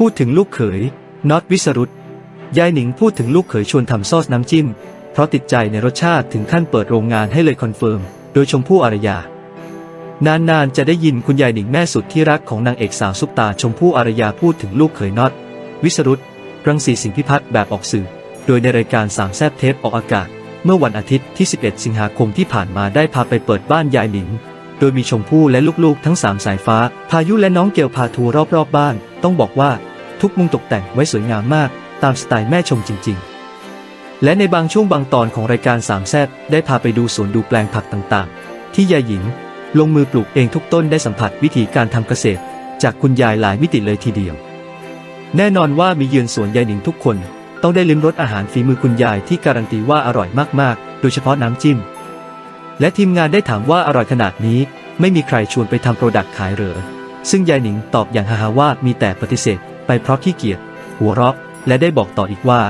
พูดถึงลูกเขยน็อตวิสรุตยายหนิงพูดถึงลูกเขยชวนทำซอสน้ำจิ้ม เพราะติดใจในรสชาติถึงขั้นเปิดโรงงานให้เลยคอนเฟิร์ม โดยชมพู่อารยา นานๆจะได้ยินคุณยายหนิงแม่สุดที่รักของนางเอกสาวซุปตาชมพู่อารยาพูดถึงลูกเขยน็อตวิสรุตรังสีสิงพิพัฒน์แบบออกสื่อ โดยในรายการสามแซบเทปออกอากาศ เมื่อวันอาทิตย์ที่ 11 สิงหาคมที่ผ่านมาได้พาไปเปิดบ้านยายหนิง โดยมีชมพู่และลูกๆ ทั้งสามสายฟ้า พายุและน้องเกลพาทัวร์รอบๆบ้าน ต้องบอกว่าทุกมุมตกแต่งไว้สวยงามมาก ตามสไตล์แม่ชมจริง ๆ และในบางช่วงบางตอนของรายการสามแซบได้พาไปดูสวนดูแปลงผักต่างๆ ที่ยายหญิง ลงมือปลูกเองทุกต้นได้สัมผัสวิธีการทำเกษตร จากคุณยายหลายมิติเลยทีเดียว แน่นอนว่ามีเยือนสวนยายหนิงทุกคน ต้องได้ลิ้มรสอาหารฝีมือคุณยายที่การันตีว่าอร่อยมากๆ โดยเฉพาะน้ำจิ้ม และทีมงานได้ถามว่าอร่อยขนาดนี้ ไม่มีใครชวนไปทำโปรดักต์ขายเหรอ ซึ่งยายหนิงตอบอย่างฮาๆว่ามีแต่ปฏิเสธ ไปเพราะขี้เกียจหัวเราะและได้บอกต่ออีกว่า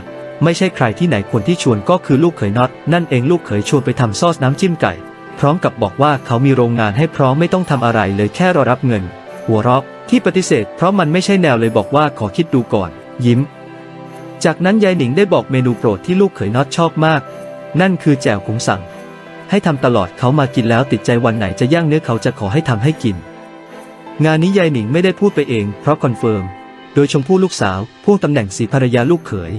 ไม่ใช่ใครที่ไหนคนที่ชวนก็คือลูกเขยน็อตนั่นเองลูกเขยชวนไปทำซอสน้ำจิ้มไก่ พร้อมกับบอกว่าเขามีโรงงานให้พร้อมไม่ต้องทำอะไรเลยแค่รอรับเงิน หัวเราะที่ปฏิเสธ เพราะมันไม่ใช่แนวเลยบอกว่าขอคิดดูก่อน ยิ้ม จากนั้นยายหนิงได้บอกเมนูโปรดที่ลูกเขยน็อตชอบมาก นั่นคือแจ่วขุงสั่ง ให้ทำตลอดเขามากินแล้วติดใจวันไหนจะย่างเนื้อเขาจะขอให้ทำให้กิน งานนี้ยายหนิงไม่ได้พูดไปเองเพราะคอนเฟิร์ม โดยชมพู่ลูกสาวพ่วงตำแหน่งสีภรรยาลูกเขย